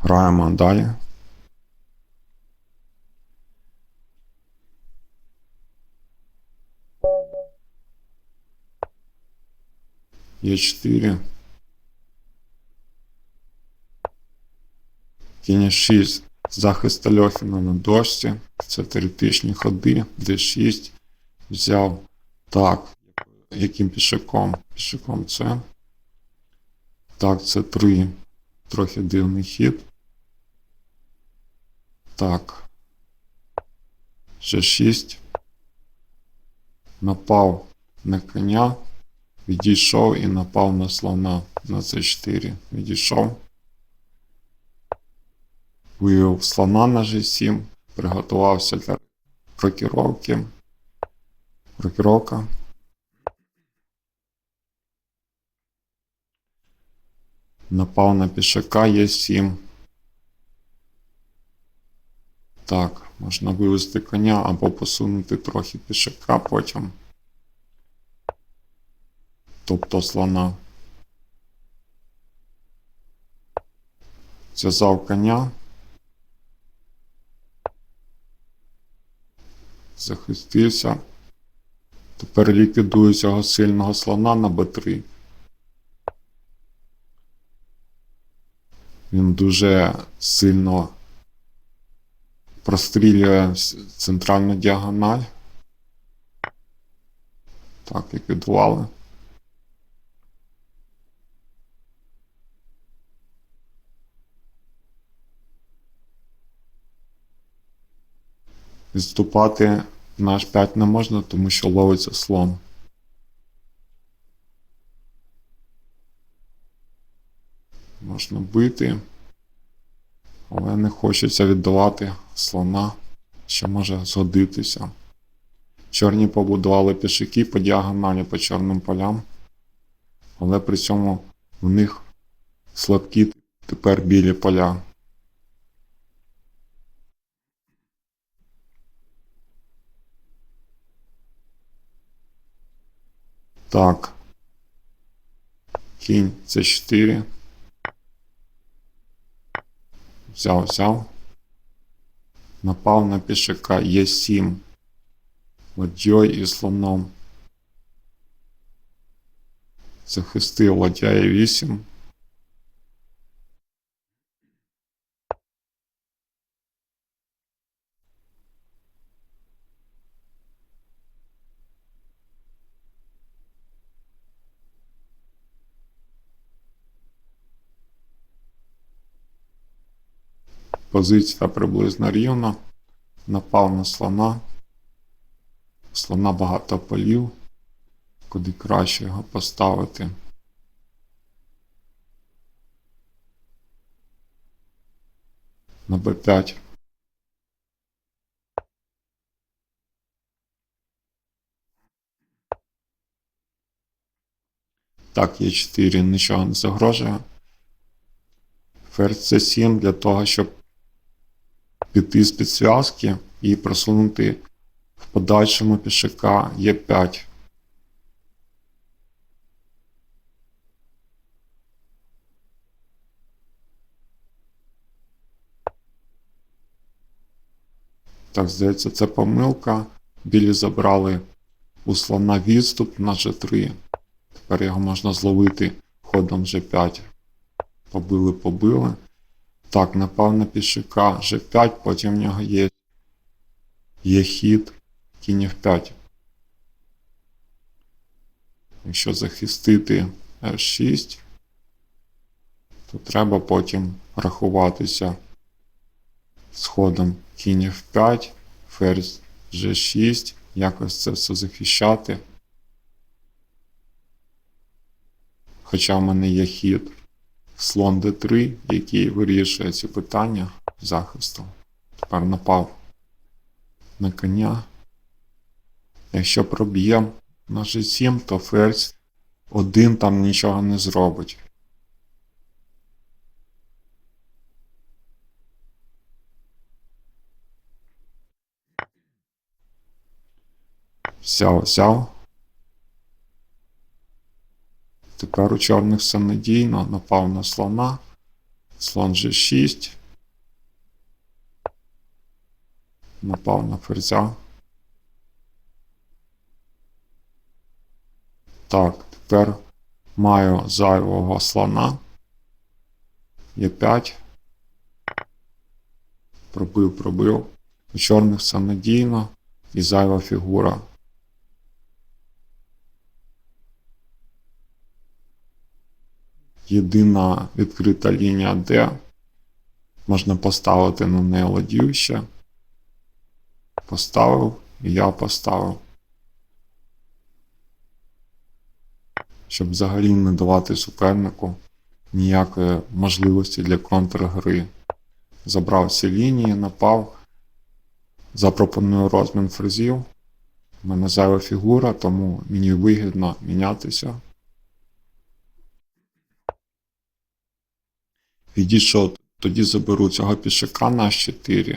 Граємо далі. Є 4. Кінь 6. Захист Альохіна на дошці. Це теоретичні ходи. D6. Взяв. Так. Яким пішаком? Пішаком це. Так, це 3. Трохи дивний хід. Так. G6. Напав на коня. Відійшов і напав на слона на c4. Відійшов. Вивів слона на g7. Приготувався для рокіровки. Рокіровка. Напав на пішака Е7. Так, можна вивести коня або посунути трохи пішака потім. Тобто слона. Зв'язав коня. Захистився. Тепер ліквідую цього сильного слона на Б3. Він дуже сильно прострілює центральну діагональ. Так, ліквідували. Відступати на H5 не можна, тому що ловиться слон. Можна бити, але не хочеться віддавати слона, що може згодитися. Чорні побудували пішаки по діагоналі по чорним полям, але при цьому в них слабкі тепер білі поля. Так. Кінь це 4. Взяв, взяв. Напав на пішака Е7. Ладьой і слоном. Захистив ладья Е8. Позиція приблизно рівна. Напав на слона. Слона багато полів. Куди краще його поставити. На Б5. Так, є 4 нічого не загрожує. Ферзь С7 для того, щоб піти з підсвязки і просунути в подальшому пішака Е5. Так, здається, це помилка. Білі забрали у слона відступ на G3. Тепер його можна зловити ходом G5. Побили, побили. Так, напав на пішака G5, потім в нього є, є хід кінь F5. Якщо захистити R6, то треба потім рахуватися з ходом кінь F5, ферзь G6, якось це все захищати. Хоча в мене є хід слон d3, який вирішує ці питання захисту. Тепер напав на коня. Якщо проб'ємо на g7, то ферзь один там нічого не зробить. Взяв, взяв. Тепер у чорних все надійно напав на слона. Слон G6. Напав на ферзя. Так, тепер маю зайвого слона. Є 5. Пробив, пробив. У чорних все надійно і зайва фігура. Єдина відкрита лінія D. Можна поставити на неї ладью ще. Поставив, і я поставив. Щоб взагалі не давати супернику ніякої можливості для контргри. Забрав всі лінії, напав. Запропоную розмін фрезів. У мене зайва фігура, тому мені вигідно мінятися. Відійшов, тоді заберу цього пішака на H4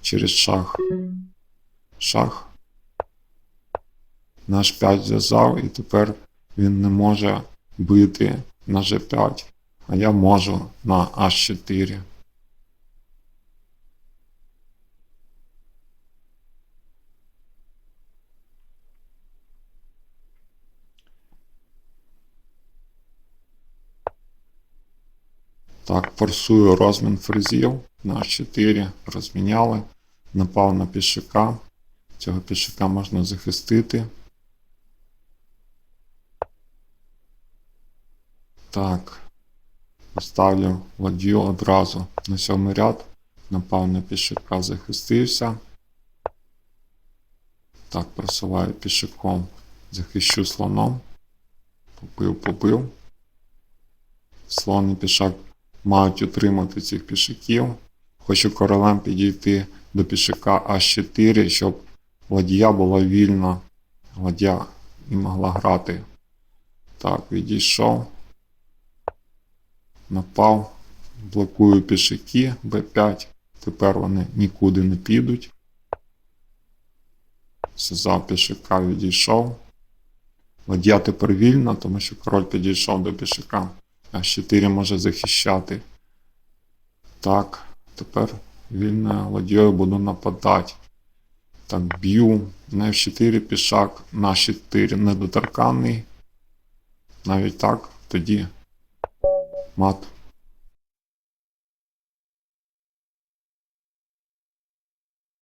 через шах. Шах. На H5 зв'язав і тепер він не може бити на G5, а я можу на H4. Так, форсую розмін фрезів на H4, розміняли, напав на пішака. Цього пішака можна захистити. Так. Поставлю ладью одразу на сьомий ряд. Напав на пішака, захистився. Так, просуваю пішаком, захищу слоном. Побив, побив. Слон і пішак мають утримати цих пішаків. Хочу королем підійти до пішака А4, щоб ладья була вільна. Ладья і могла грати. Так, відійшов. Напав. Блокую пішаки Б5. Тепер вони нікуди не підуть. Сказав пішака відійшов. Ладья тепер вільна, тому що король підійшов до пішака. А4 може захищати. Так, тепер вільною ладьою буду нападати. Так, б'ю. На F4 пішак на 4 недоторканний. Навіть так, тоді мат.